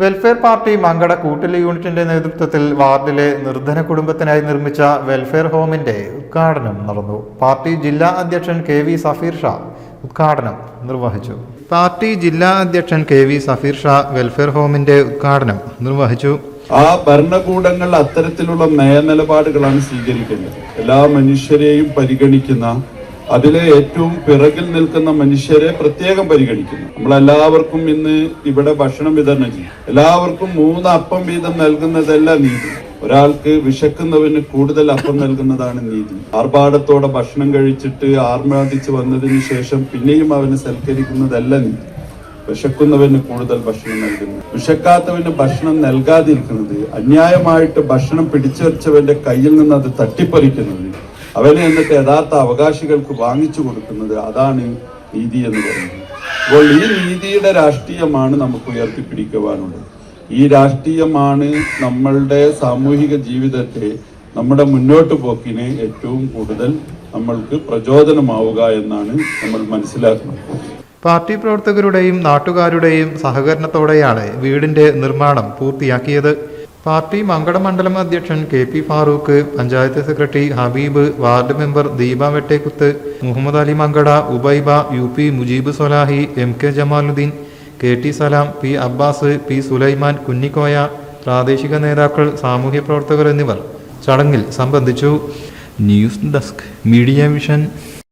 Welfare party Mankada കൂട്ടിൽ യൂണിറ്റിന്റെ നേതൃത്വത്തിൽ വാർഡിലെ നിർധന കുടുംബത്തിനായി നിർമ്മിച്ച വെൽഫെയർ ഹോമിന്റെ ഉദ്ഘാടനം നടന്നു. പാർട്ടി ജില്ലാ അധ്യക്ഷൻ കെ വി സഫീർ ഷാ ഉദ്ഘാടനം നിർവഹിച്ചു. പാർട്ടി ജില്ലാ അധ്യക്ഷൻ K V Safeer Shah welfare ഹോമിന്റെ ഉദ്ഘാടനം നിർവഹിച്ചു. ആ ഭരണകൂടങ്ങൾ അത്തരത്തിലുള്ള നയനിലപാടുകളാണ് സ്വീകരിക്കുന്നത്. എല്ലാ മനുഷ്യരെയും പരിഗണിക്കുന്ന അതിലെ ഏറ്റവും പിറകിൽ നിൽക്കുന്ന മനുഷ്യരെ പ്രത്യേകം പരിഗണിക്കുന്നു. നമ്മളെല്ലാവർക്കും ഇന്ന് ഇവിടെ ഭക്ഷണം വിതരണം ചെയ്യും. എല്ലാവർക്കും മൂന്ന് അപ്പം വീതം നൽകുന്നതല്ല നീതി. ഒരാൾക്ക് വിശക്കുന്നവന് കൂടുതൽ അപ്പം നൽകുന്നതാണ് നീതി. ആർഭാടത്തോടെ ഭക്ഷണം കഴിച്ചിട്ട് ആർമാദിച്ച് വന്നതിന് ശേഷം പിന്നെയും അവനെ സൽക്കരിക്കുന്നതല്ല നീതി. വിശക്കുന്നവന് കൂടുതൽ ഭക്ഷണം നൽകുന്നു. വിശക്കാത്തവന് ഭക്ഷണം നൽകാതിരിക്കുന്നത് അന്യായമായിട്ട് ഭക്ഷണം പിടിച്ചു വെച്ചവന്റെ കയ്യിൽ നിന്ന് അത് തട്ടിപ്പറിക്കുന്നത് അവനെ എന്നിട്ട് യഥാർത്ഥ അവകാശികൾക്ക് വാങ്ങിച്ചു കൊടുക്കുന്നത് അതാണ് നീതി എന്ന് പറയുന്നത്. അപ്പോൾ ഈ നീതിയുടെ രാഷ്ട്രീയമാണ് നമുക്ക് ഉയർത്തിപ്പിടിക്കുവാനുള്ളത്. ഈ രാഷ്ട്രീയമാണ് നമ്മളുടെ സാമൂഹിക ജീവിതത്തെ നമ്മുടെ മുന്നോട്ട് പോക്കിന് ഏറ്റവും കൂടുതൽ നമ്മൾക്ക് പ്രചോദനമാവുക എന്നാണ് നമ്മൾ മനസ്സിലാക്കുന്നത്. പാർട്ടി പ്രവർത്തകരുടെയും നാട്ടുകാരുടെയും സഹകരണത്തോടെയാണ് വീടിന്റെ നിർമ്മാണം പൂർത്തിയാക്കിയത്. പാർട്ടി മണ്ഡലം അധ്യക്ഷൻ K P Farooq panchayat secretary Habeeb ward member Deepa Vettekkuth Muhammad Ali Mankada Ubaiba U P Mujeeb Solahi M K Jamaluddin K T Salam P Abbas P Sulaiman Kunhikoya പ്രാദേശിക നേതാക്കൾ സാമൂഹ്യ പ്രവർത്തകർ എന്നിവർ ചടങ്ങിൽ സംബന്ധിച്ചു. News desk media vision.